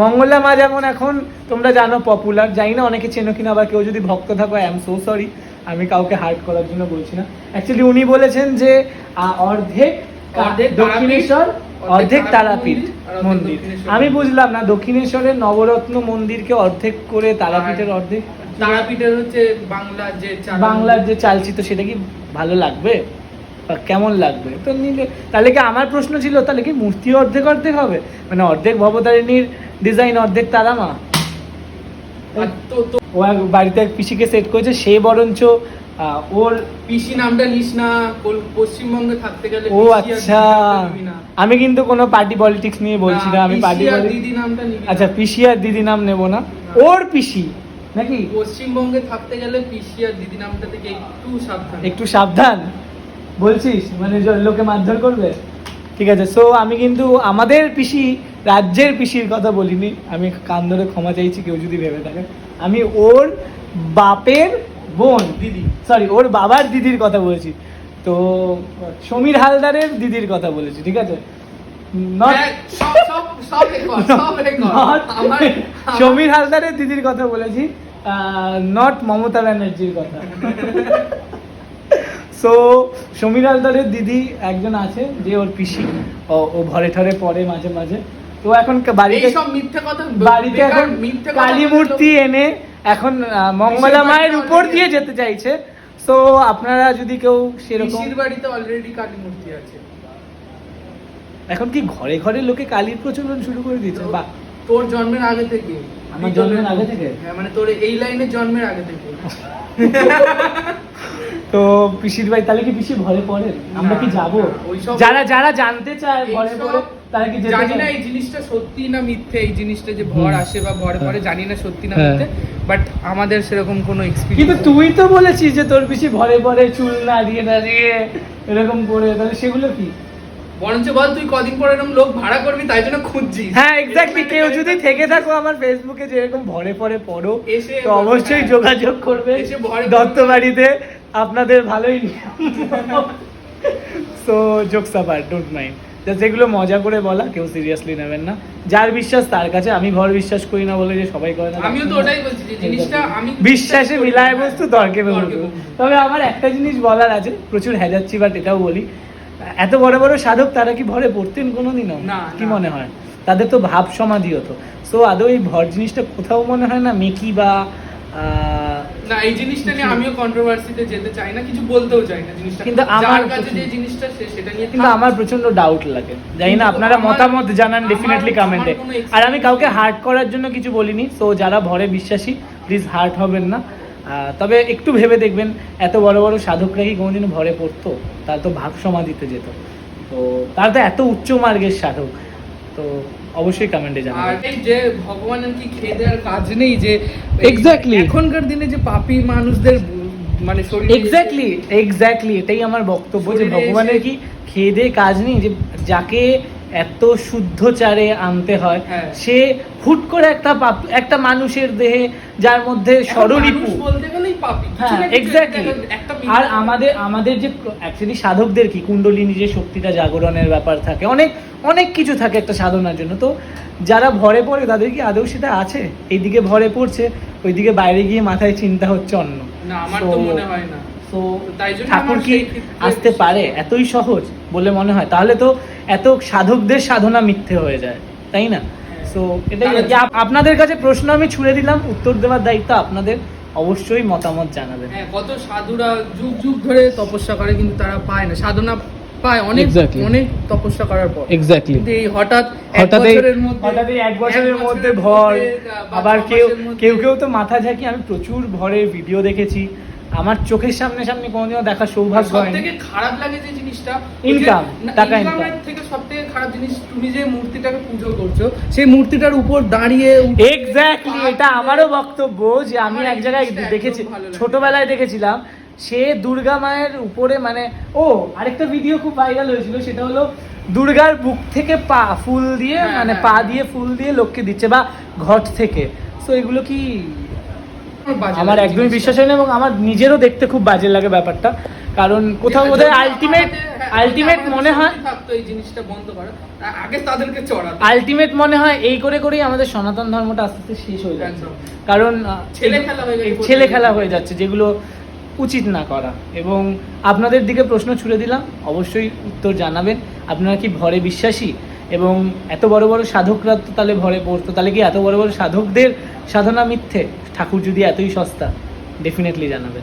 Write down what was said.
মঙ্গলা মা যেমন এখন তোমরা জানো পপুলার জানি না অনেকে চেনো কিনা আবার কেউ যদি ভক্ত থাকো আই এম সো সরি আমি কাউকে হার্ট করার জন্য বলছি না। অ্যাকচুয়ালি উনি বলেছেন যে অর্ধেক দক্ষিণেশ্বর অর্ধেক তারাপীঠ মন্দির। আমি বুঝলাম না দক্ষিণেশ্বরের নবরত্ন মন্দিরকে অর্ধেক করে তারাপীঠের অর্ধেক। তারাপীঠের হচ্ছে বাংলার যে বাংলার যে চালচিত্র সেটা কি ভালো লাগবে? বা কেমন লাগবে? তো নিলে তাহলে কি আমার প্রশ্ন ছিল তাহলে কি মূর্তি অর্ধেক অর্ধেক হবে? মানে অর্ধেক ভবতারিণীর ডিজাইন অর্ধেক তারামা আর তো তো ও বাড়িতে এক পিসিকে সেট করেছে সে বরঞ্চ ওর পিসি নামটা নিস না পশ্চিমবঙ্গে থাকতে গেলে ও আচ্ছা। আমি কিন্তু কোনো পার্টি পলিটিক্স নিয়ে বলছি না আমি পার্টি দিদি নামটা আচ্ছা পিসি আর দিদি নাম নেব না। ওর পিসি নাকি? পশ্চিমবঙ্গে থাকতে গেলে পিসি আর দিদি নামটা থেকে একটু সাবধান? একটু সাবধান? বলছিস মানে লোকে মারধর করবে? ঠিক আছে সো আমি কিন্তু আমাদের পিসি রাজ্যের পিসির কথা বলিনি। আমি কান ধরে ক্ষমা চাইছি কেউ যদি ভেবে থাকে আমি ওর বাপের বোন দিদি সরি ওর বাবার দিদির কথা বলেছি। তো সমীর হালদারের দিদির কথা বলেছি ঠিক আছে? নট হ্যাঁ, সমীর হালদারের দিদির কথা বলেছি নট মমতা ব্যানার্জির কথা। সো সমীর হালদারের দিদি একজন আছে যে ওর পিসি ও ঘরে ঠরে পড়ে মাঝে মাঝে। তো এখন বাড়িতে বাড়িতে এখন কালী মূর্তি এনে এখন মঙ্গলা মায়ের উপর দিয়ে যেতে চাইছে। সো আপনারা যদি কেউ সেরকম বাড়িতে অলরেডি কালী মূর্তি আছে। এখন কি ঘরে ঘরে লোকে কালীর প্রচলন শুরু করে দিয়েছে? বা তোর জন্মের আগে থেকে। আমার জন্মের আগে থেকে? হ্যাঁ মানে তোর এই লাইনের জন্মের আগে থেকে। তো পিসির ভাই তাহলে কি পিসি ঘরে পড়েন আমরা কি যাব? যারা যারা জানতে চায় ঘরে পড়ে তারা কি যেতে জানি না এই জিনিসটা সত্যি না মিথ্যে এই জিনিসটা যে ভর আসে বা ভর পরে জানি না সত্যি না হ্যাঁ। মিথ্যে বাট আমাদের সেরকম কোনো কিন্তু তুই তো বলেছিস যে তোর পিসি ভরে পড়ে চুল নাড়িয়ে নাড়িয়ে এরকম করে তাহলে সেগুলো কি? বরঞ্চ বল তুই কদিন পর এরকম লোক ভাড়া করবি তাই জন্য খুঁজছিস। হ্যাঁ এক্স্যাক্টলি কেউ যদি থেকে থাকো আমার ফেসবুকে যেরকম ভরে পরে পড়ো এসে তো অবশ্যই হ্যাঁ। যোগাযোগ করবে এসে ভরে দত্ত বাড়িতে আপনাদের ভালোই সো জোকস আবার ডোন্ট মাইন্ড যেগুলো মজা করে বলা কেউ সিরিয়াসলি নেবেন না। যার বিশ্বাস তার কাছে আমি ঘর বিশ্বাস করি না বলে যে সবাই করে না। আমিও তো ওটাই বলছি যে জিনিসটা আমি বিশ্বাসে মিলায় বস্তু তর্কে। তবে আমার একটা জিনিস বলার আছে প্রচুর হেজাচ্ছি বাট এটাও বলি। এত বড় বড় সাধক তারা কি ভরে পড়তেন কোনোদিনও? না, কি মনে হয়? তাদের তো ভাব সমাধি হতো সো আদৌ এই ভর জিনিসটা কোথাও মনে হয় না মেকি বা না এই জিনিসটা নিয়ে আমিও কন্ট্রোভার্সিতে যেতে চাই না কিছু বলতেও চাই না জিনিসটা। কিন্তু আমার কাছে যে জিনিসটা সেটা নিয়ে কিন্তু আমার প্রচণ্ড ডাউট লাগে। জানি না আপনারা মতামত জানান ডেফিনেটলি কমেন্টে আর আমি কাউকে হার্ট করার জন্য কিছু বলিনি সো যারা ভরে বিশ্বাসী প্লিজ হার্ট হবেন না। তবে একটু ভেবে দেখবেন এত বড় বড় সাধকরা কি কোনোদিন ভরে পড়তো? তার তো ভাব সমাধিতে যেত। তো তার তো এত উচ্চ মার্গের সাধক। তো অবশ্যই কমেন্টে আর এই যে ভগবানের কি খেয়ে দেওয়ার কাজ নেই যে এক্স্যাক্টলি এখনকার দিনে যে পাপি মানুষদের মানে শরীর এক্স্যাক্টলি এক্স্যাক্টলি এটাই আমার বক্তব্য যে ভগবানের কি খেয়ে দিয়ে কাজ নেই যে যাকে এত শুদ্ধ চারে আনতে হয়। হ্যাঁ। সে হুট করে একটা পাপ- একটা মানুষের দেহে যার মধ্যে কিছু হ্যাঁ এক্স্যাক্টলি আর আমাদের আমাদের যে অ্যাকচুয়ালি সাধকদের কি? কুণ্ডলিনী যে শক্তিটা জাগরণের ব্যাপার থাকে। অনেক অনেক কিছু থাকে একটা সাধনার জন্য। তো যারা ভরে পড়ে তাদের কি আদৌ সেটা আছে? এইদিকে ভরে পড়ছে ওইদিকে বাইরে গিয়ে মাথায় চিন্তা হচ্ছে অন্য। না আমার তো মনে হয় না। তো ঠাকুর কি আসতে পারে? এতই সহজ বলে মনে হয়। তাহলে তো এত সাধকদের সাধনা মিথ্যে হয়ে যায় তাই না? সো এটাই কি। আপ- আপনাদের কাছে প্রশ্ন আমি ছুড়ে দিলাম উত্তর দেওয়ার দায়িত্ব আপনাদের অবশ্যই মতামত জানাবেন। হ্যাঁ কত সাধুরা যুগ যুগ ধরে তপস্যা করে কিন্তু তারা পায় না। সাধনা পায় অনেক অনেক তপস্যা করার পর। এক্স্যাক্টলি এই হঠাৎ হঠাৎ এক বছরের মধ্যে ভর আবার কেউ কেউ কেউ তো মাথা ঝাঁকি। আমি প্রচুর ভরের ভিডিও দেখেছি। আমার চোখের সামনে সামনে কোনোদিনও দেখা সৌভাগ্য হয়নি। খারাপ লাগে যে জিনিসটা Income, টাকা income। থেকে সব থেকে খারাপ জিনিস তুমি যে মূর্তিটাকে পুজো করছ সেই মূর্তিটার উপর দাঁড়িয়ে এক্স্যাক্টলি এটা আমারও বক্তব্য যে আমি এক জায়গায় দেখেছি। ছোটবেলায় দেখেছিলাম সে দুর্গা মায়ের উপরে মানে ও আরেকটা ভিডিও খুব ভাইরাল হয়েছিল সেটা হলো দুর্গার বুক থেকে পা ফুল দিয়ে হ্যাঁ, মানে হ্যাঁ, পা। দিয়ে ফুল দিয়ে লোককে দিচ্ছে বা ঘট থেকে। সো এগুলো কি আমার একদমই বিশ্বাস হয় না এবং আমার নিজেরও দেখতে খুব বাজে লাগে ব্যাপারটা। কারণ কোথাও বোধহয় আমার আলটিমেট হ্যাঁ, আলটিমেট মনে হয় এই জিনিসটা বন্ধ করা আগে তাদেরকে চড়াতো। আলটিমেট মনে হয় এই করে করেই আমাদের সনাতন ধর্মটা আস্তে আস্তে শেষ হয়ে যাচ্ছে। কারণ ছেলে খেলা হয়ে ছেলে খেলা হয়ে যাচ্ছে যেগুলো উচিত না করা। এবং আপনাদের দিকে প্রশ্ন ছুড়ে দিলাম, অবশ্যই উত্তর জানাবেন। আপনারা কি ভরে বিশ্বাসী? এবং এত বড় বড় সাধকরা তো তাহলে ভরে পড়তো তাহলে কি এত বড় বড় সাধকদের সাধনা মিথ্যে? ঠাকুর যদি এতই সস্তা ডেফিনেটলি জানাবেন।